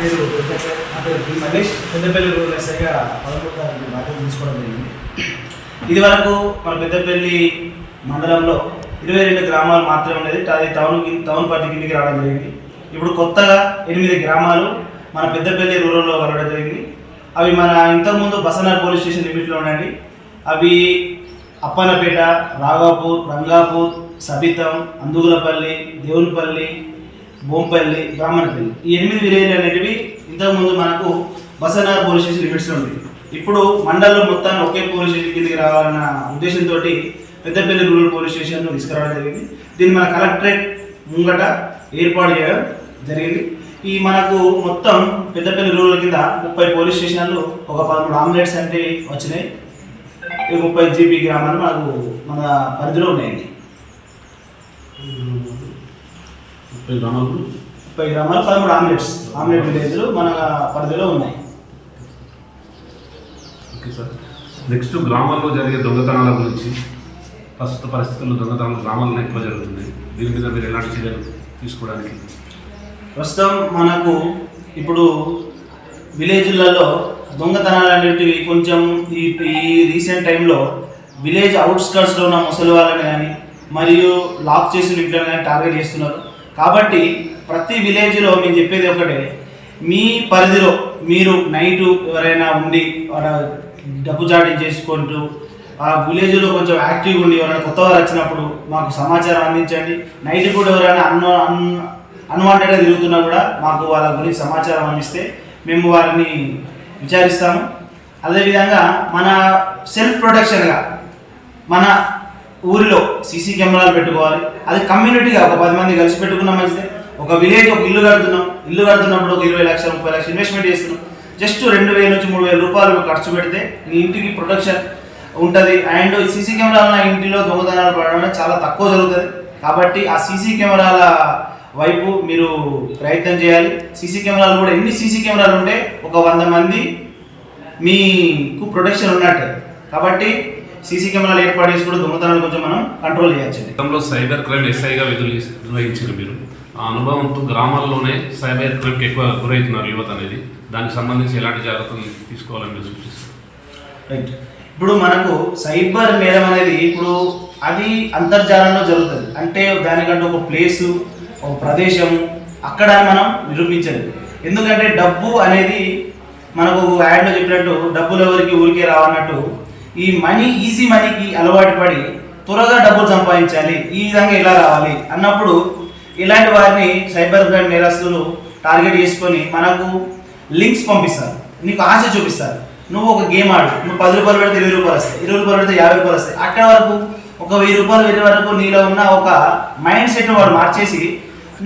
పేరు పెద్దపల్లి నా పేరు పి మల్లేష్ పెద్దపల్లి రూరల్ ఎస్ఐగా పదమూడు తారీఖు బాధ్యత తీసుకోవడం జరిగింది. ఇది వరకు మన పెద్దపల్లి మండలంలో ఇరవై రెండు గ్రామాలు మాత్రమే ఉండేది. అది టౌన్ టౌన్ పార్టీ కిందకి రావడం జరిగింది. ఇప్పుడు కొత్తగా ఎనిమిది గ్రామాలు మన పెద్దపల్లి రూరల్లో కలవడం జరిగింది. అవి మన ఇంతకుముందు బసనార్ పోలీస్ స్టేషన్ లిమిట్లో ఉండండి అవి అప్పన్నపేట రాఘాపూర్ రంగాపూర్ సబితం అందుగులపల్లి దేవునిపల్లి బొంపల్లి బ్రాహ్మణపల్లి. ఈ ఎనిమిది విలేజ్లు అనేటివి ఇంతకుముందు మనకు బసనార్ పోలీస్ స్టేషన్ లిమిట్స్లో ఉంది ఇప్పుడు మండలం మొత్తాన్ని ఒకే పోలీస్ స్టేషన్ కిందకి రావాలన్న ఉద్దేశంతో పెద్దపల్లి రూరల్ పోలీస్ స్టేషన్ తీసుకురావడం జరిగింది. దీన్ని మన కలెక్టరేట్ ముంగట ఏర్పాటు చేయడం జరిగింది. ఈ మనకు మొత్తం పెద్దపల్లి రూరల్ కింద ముప్పై పోలీస్ స్టేషన్లు ఒక పదమూడు ఆమ్లెట్స్ అంటే వచ్చినాయి. ఈ ముప్పై జీబీ గ్రామాలు మనకు మన పరిధిలో ఉన్నాయండి ముప్పై గ్రామాలు? ముప్పై గ్రామాలు పదమూడు ఆమ్లెట్స్. ఆమ్లెట్ విలేజ్లు మన పరిధిలో ఉన్నాయి. Okay sir. నెక్స్ట్ గ్రామాల్లో జరిగే దొంగతనాల గురించి ప్రస్తుత పరిస్థితుల్లో దొంగతనాలు గ్రామాల్లో ఎక్కువ జరుగుతుంది దీని మీద మీరు ఎలాంటి చర్యలు తీసుకోవడానికి? ప్రస్తుతం మనకు ఇప్పుడు విలేజ్లలో దొంగతనాలు అనేటివి కొంచెం ఈ ఈ రీసెంట్ టైంలో విలేజ్ అవుట్స్కర్ట్స్లో ఉన్న ముసలి వాళ్ళని కానీ మరియు లాక్ చేసిన ఇంట్లో కానీ టార్గెట్ చేస్తున్నారు. కాబట్టి ప్రతి విలేజ్లో మేము చెప్పేది ఒకటే మీ పరిధిలో మీరు నైటు ఎవరైనా ఉండి వాళ్ళ డబ్బు చాటి చేసుకుంటూ ఆ విలేజ్లో కొంచెం యాక్టివ్గా ఉండి ఎవరైనా కొత్త వారు వచ్చినప్పుడు మాకు సమాచారం అందించండి. నైట్ కూడా ఎవరైనా అన్నో అన్ అన్వాంటెడ్గా తిరుగుతున్నా కూడా మాకు వాళ్ళ గురించి సమాచారం అందిస్తే మేము వారిని విచారిస్తాము. అదేవిధంగా మన సెల్ఫ్ ప్రొటెక్షన్గా మన ఊరిలో సీసీ కెమెరాలు పెట్టుకోవాలి. అది కమ్యూనిటీగా ఒక పది మంది కలిసి పెట్టుకున్నాం మంచిదే ఒక విలేజ్ ఒక ఇల్లు కడుతున్నాం. ఇల్లు కడుతున్నప్పుడు ఒక ఇరవై లక్షలు ముప్పై లక్షలు ఇన్వెస్ట్మెంట్ చేస్తున్నాం. జస్ట్ రెండు వేల నుంచి మూడు వేల రూపాయలు ఖర్చు పెడితే నీ ఇంటికి ప్రొటెక్షన్ ఉంటుంది. అండ్ సీసీ కెమెరాల ఇంటిలో దొంగతనాలు పడడం చాలా తక్కువ జరుగుతుంది. కాబట్టి ఆ సీసీ కెమెరాల వైపు మీరు ప్రయత్నం చేయాలి. సీసీ కెమెరాలు కూడా ఎన్ని సీసీ కెమెరాలు ఉంటే ఒక వంద మంది మీకు ప్రొటెక్షన్ ఉన్నట్టే. కాబట్టి సీసీ కెమెరాలు ఏర్పాటు చేసి కూడా దొంగతనాలు కొంచెం మనం కంట్రోల్ చేయొచ్చు. గతంలో సైబర్ క్రైమ్ ఎస్ఐగా విధులు నిర్వహించారు మీరు. ఆ అనుభవంతో గ్రామాల్లోనే సైబర్ క్రైమ్కి ఎక్కువ గురవుతున్నారు యువత అనేది. దానికి సంబంధించి ఎలాంటి జాగ్రత్తలు తీసుకోవాలని మీరు సూచిస్తారు? రైట్ ఇప్పుడు మనకు సైబర్ నేరం అనేది ఇప్పుడు అది అంతర్జాలంలో జరుగుతుంది. అంటే దానికంటే ఒక ప్లేసు ఒక ప్రదేశము అక్కడ మనం నిరూపించలేదు ఎందుకంటే డబ్బు అనేది మనకు యాడ్లో చెప్పినట్టు డబ్బులు ఎవరికి ఊరికే రావన్నట్టు ఈ మనీ ఈజీ మనీకి అలవాటు పడి త్వరగా డబ్బులు సంపాదించాలి. ఈ విధంగా ఇలా రావాలి? అన్నప్పుడు ఇలాంటి వారిని సైబర్ క్రైమ్ నేరస్తులు టార్గెట్ చేసుకొని మనకు లింక్స్ పంపిస్తారు. నీకు ఆశ చూపిస్తారు. నువ్వు ఒక గేమ్ ఆడు. నువ్వు పది రూపాయలు పెడితే ఇరవై రూపాయలు వస్తాయి. ఇరవై రూపాయలు పెడితే యాభై రూపాయలు వస్తాయి. అక్కడ వరకు ఒక వెయ్యి రూపాయలు వెళ్ళే వరకు నీలో ఉన్న ఒక మైండ్ సెట్ను వాడు మార్చేసి